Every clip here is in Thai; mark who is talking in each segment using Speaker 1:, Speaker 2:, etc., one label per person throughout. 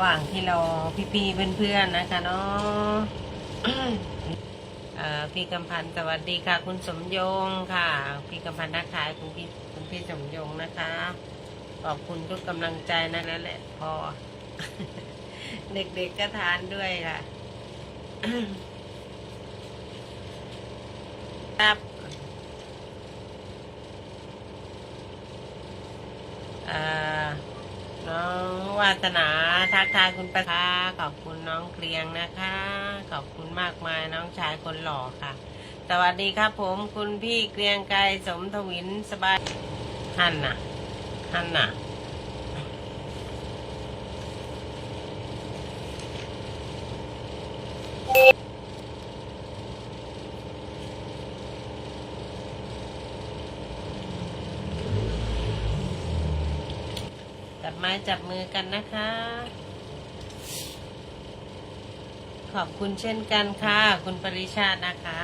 Speaker 1: หว่างที่เราพี่ๆเพื่อนๆนะคะเนาะเอ่อพี่กำพันธ์สวัสดีค่ะ คุณสมยงค่ะ พี่กำพันธ์นักขายคุณพี่คุณพี่สมยงนะคะ ขอบคุณทุกกำลังใจนะั่นแหละพอ เด็กๆก็ทานด้วยค่ะครับน้องวาสนา ทักทายคุณประภาขอบคุณน้องเกลียงนะคะ ขอบคุณมากมายน้องชายคนหล่อค่ะ สวัสดีครับผมคุณพี่เกลียงไกรสมทวินสบายหันน่ะหันน่ะ ม้จับมือกันนะคะ ขอบคุณเช่นกันค่ะ คุณปริชาตินะคะ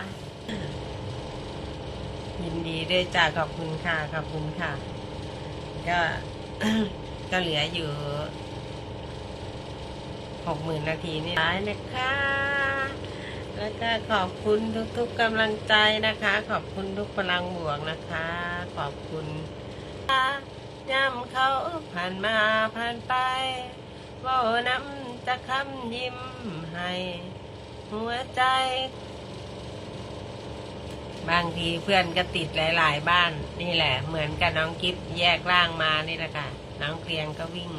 Speaker 1: ยินดีด้วยจ้าขอบคุณค่ะ ขอบคุณค่ะ ก็ก็เหลืออยู่หกหมื่นนาทีนี่ท้ายนะคะ แล้วก็ขอบคุณทุกๆกำลังใจนะคะ ขอบคุณทุกพลังบวกนะคะ ขอบคุณค่ะ ย่ำเขาผ่านมาผ่านไปเว่าน้ำจะคำยิ้มให้ หัวใจ บางทีเพื่อนก็ติดหลาย ๆ บ้าน นี่แหละ เหมือนกับน้องกิฟแยกร่างมานี่แหละค่ะ น้องเกรียงก็วิ่ง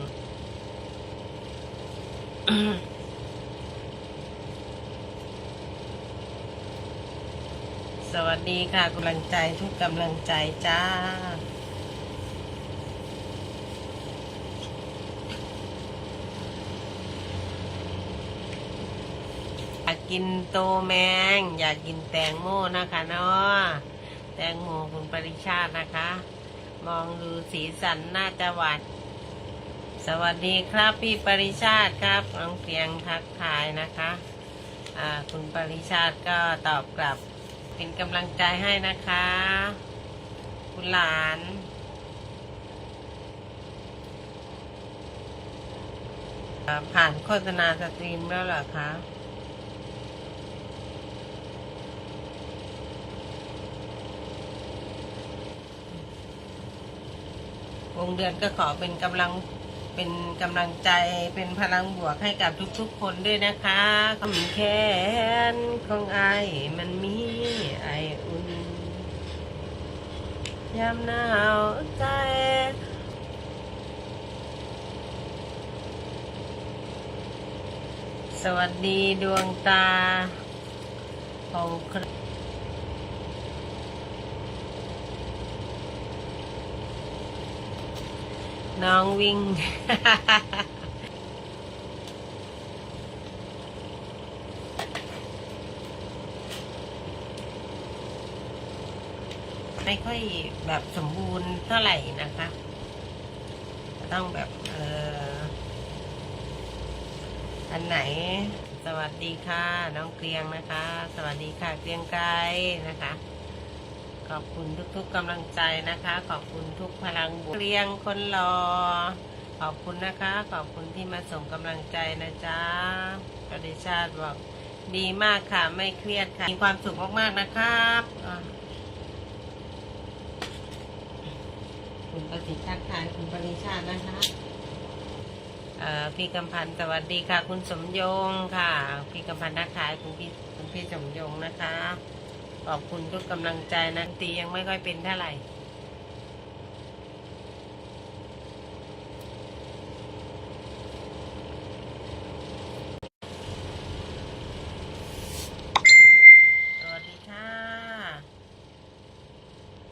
Speaker 1: สวัสดีค่ะกำลังใจทุกกำลังใจจ้า อยา กินโตแมง อยากกินแตงโมนะคะเนาะแตงโมคุณปริชาตินะคะ มองดูสีสันน่าจะหวานสวัสดีครับพี่ปริชาติครับน้องเพียงทักทายนะคะอ่าคุณปริชาติก็ตอบกลับเป็นกำลังใจให้นะคะ คุณหลานผ่านโฆษณาสตรีมแล้วเหรอคะ วงเดือนก็ขอเป็นกำลังเป็นกำลังใจเป็นพลังบวกให้กับทุกๆ คนด้วยนะคะคำแค้นของไอายมันมีไออุ่นยามหนาวใจสวัสดีดวงตาของคร น้องวิ่ง ไม่ค่อยแบบสมบูรณ์เท่าไหร่นะคะ ต้องแบบเอออันไหนสวัสดีค่ะ น้องเกรียงนะคะ สวัสดีค่ะเกรียงไกรนะคะ ขอบคุณทุกๆกำลังใจนะคะ ขอบคุณทุกพลังบวกเรียงคนรอ ขอบคุณนะคะ ขอบคุณที่มาส่งกำลังใจนะจ๊ะปฏิชาติบอกดีมากค่ะ ไม่เครียดค่ะ มีความสุขมากๆนะครับคุณปฏิชาติทายคุณปริชาตินะคะพี่กำพันธ์สวัสดีค่ะ คุณสมยงค่ะ พี่กำพันธ์นักขายคุณพี่คุณพี่สมยงนะคะ ขอบคุณทุกกำลังใจนะตียังไม่ค่อยเป็นเท่าไหร่สวัสดีค่ะ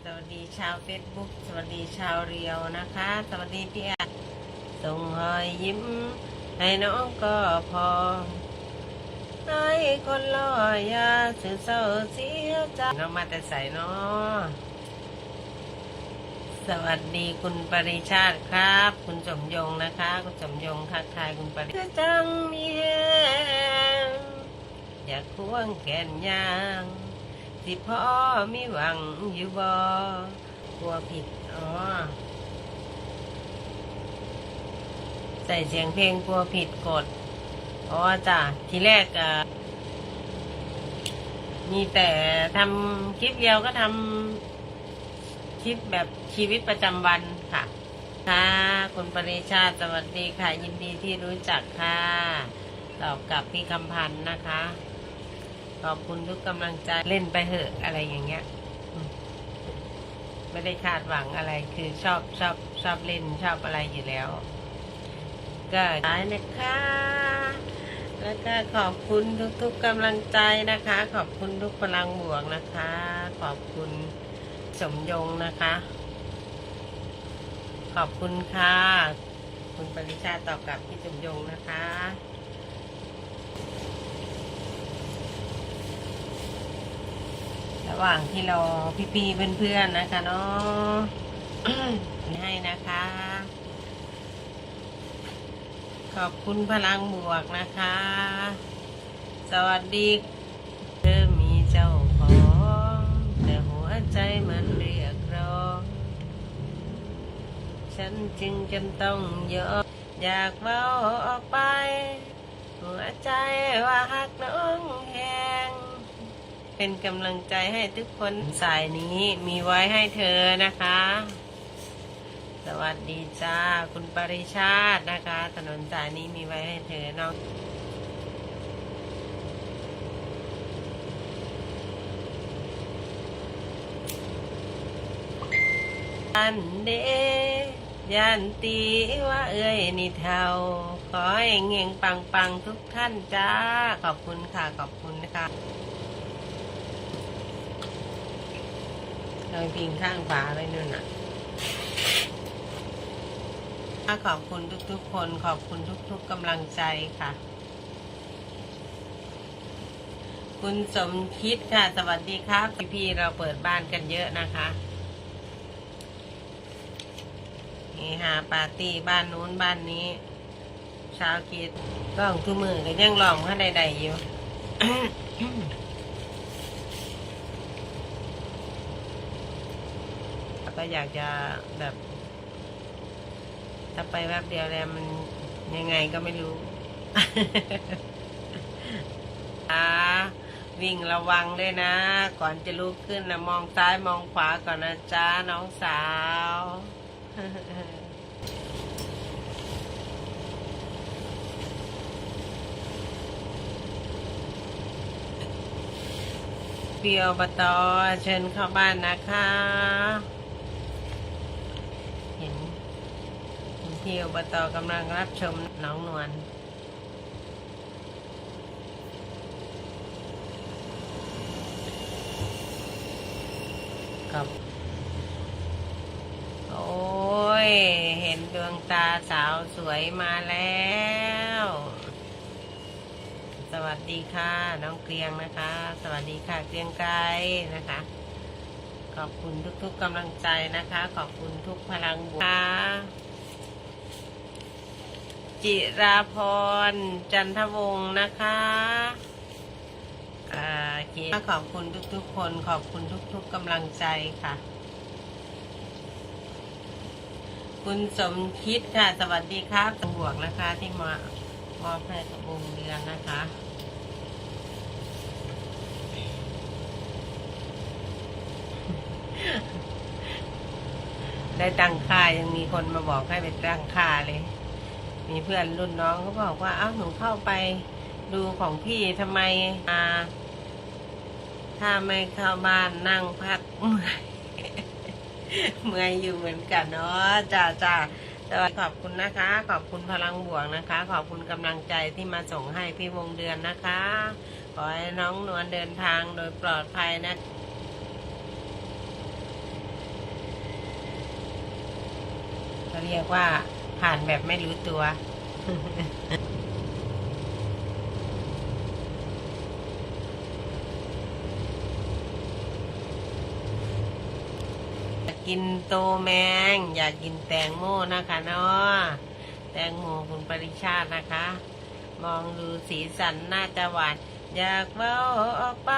Speaker 1: สวัสดีชาวเฟซบุ๊กสวัสดีชาวเรียวนะคะ สวัสดีพี่อาส่งรอยยิ้ม ให้น้องก็พอ ให้คนรอยาสื่อเศร้าเสียใจน้องมาแต่ใส่เนาะสวัสดีคุณปริชาติครับ คุณสมยงนะคะ คุณสมยงทักทายคุณปริจังมีแหงอยากควงแขนยางสิพ่อมีหวังอยู่บ่กลัวผิดอ๋อใส่เสียงเพลงกลัวผิดกฎ เพราะว่าจ้ะทีแรกอะมีแต่ทำคลิปเดียวก็ทำคลิปแบบชีวิตประจำวันค่ะ ค่ะ คุณปริชาติสวัสดีค่ะ ยินดีที่รู้จักค่ะ ตอบกับพี่คำพันธ์นะคะ ขอบคุณทุกกำลังใจเล่นไปเหอะอะไรอย่างเงี้ย ไม่ได้คาดหวังอะไรคือชอบชอบชอบเล่นชอบอะไรอยู่แล้ว ก็ได้นะคะ แล้วก็ขอบคุณทุกๆกำลังใจนะคะ ขอบคุณทุกพลังบวกนะคะ ขอบคุณสมยงนะคะ ขอบคุณค่ะ คุณปริชาตอบกลับพี่สมยงนะคะระหว่างที่รอพี่ๆเพื่อนๆนะคะเนาะให้นะคะ ขอบคุณพลังบวกนะคะ สวัสดี เธอมีเจ้าของแต่หัวใจมันเรียกร้อง ฉันจึงจำต้องยอมอยากเมาออกไป หัวใจว่าหักน้องแหงเป็นกำลังใจให้ทุกคนสายนี้มีไว้ให้เธอนะคะ สวัสดีจ้า คุณปริชาตินะคะ ถนนสายนี้มีไว้ให้เธอน้องอันเดยันตีว่าเอ้ยนี่เทาขอให้เงงปังปังทุกท่านจ้า ขอบคุณค่ะ ขอบคุณนะคะเราพิงข้างฝาไว้นู่นน่ะ ขอบคุณทุกๆ คนขอบคุณทุกๆกำลังใจค่ะ คุณสมคิดค่ะ สวัสดีครับ พี่ๆเราเปิดบ้านกันเยอะนะคะนี่ฮาปาร์ตี้บ้านนู้นบ้านนี้ช้าคิดร้องทุกมือก็ยังร้องให้ใดๆอยู่ก็อยากจะแบบ ถ้าไปแวบเดียวแล้วมันยังไงก็ไม่รู้อาวิ่งระวังด้วยนะ ก่อนจะลุกขึ้นนะมองซ้ายมองขวาก่อนนะจ๊ะน้องสาวเปียวปตอเชิญเข้าบ้านนะคะ เห็น ที่อบตกำลังรับชมน้องนวลกับ โอ้ย เห็นดวงตาสาวสวยมาแล้ว สวัสดีค่ะ น้องเกรียงนะคะ สวัสดีค่ะเกรียงไกรนะคะขอบคุณทุกๆกำลังใจนะคะ ขอบคุณทุกพลังบวกค่ะ จิราพร จันทวงศ์นะคะอ่าขอบคุณทุกๆ คนขอบคุณทุก ๆกำลังใจค่ะ คุณสมคิดค่ะ สวัสดีครับตำรวจนะคะ ที่มามอบให้กับวงเดือนนะคะได้ตั้งค่ายังมีคนมาบอกให้ไปตั้งค่าเลย มีเพื่อนรุ่นน้องเขาบอกว่า เอ้าหนูเข้าไปดูของพี่ทำไมอ่าถ้าไม่เข้าบ้านนั่งพักเมื่อยเมื่อยอยู่เหมือนกันเนาะจ้าจ้าแต่ว่าขอบคุณนะคะ ขอบคุณพลังบวกนะคะ ขอบคุณกำลังใจที่มาส่งให้พี่วงเดือนนะคะ ขอให้น้องนวลเดินทางโดยปลอดภัยนะเขาเรียกว่า ผ่านแบบไม่รู้ตัว อยากกินโตแมง อยากกินแตงโมนะคะเนาะแตงโมคุณปริชาตินะคะ มองดูสีสันน่าจะหวานอยากเบ้าออกไป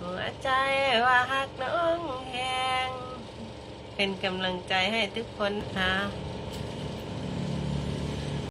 Speaker 1: หัวใจว่าหักน้องแหงเป็นกำลังใจให้ทุกคนค่ะ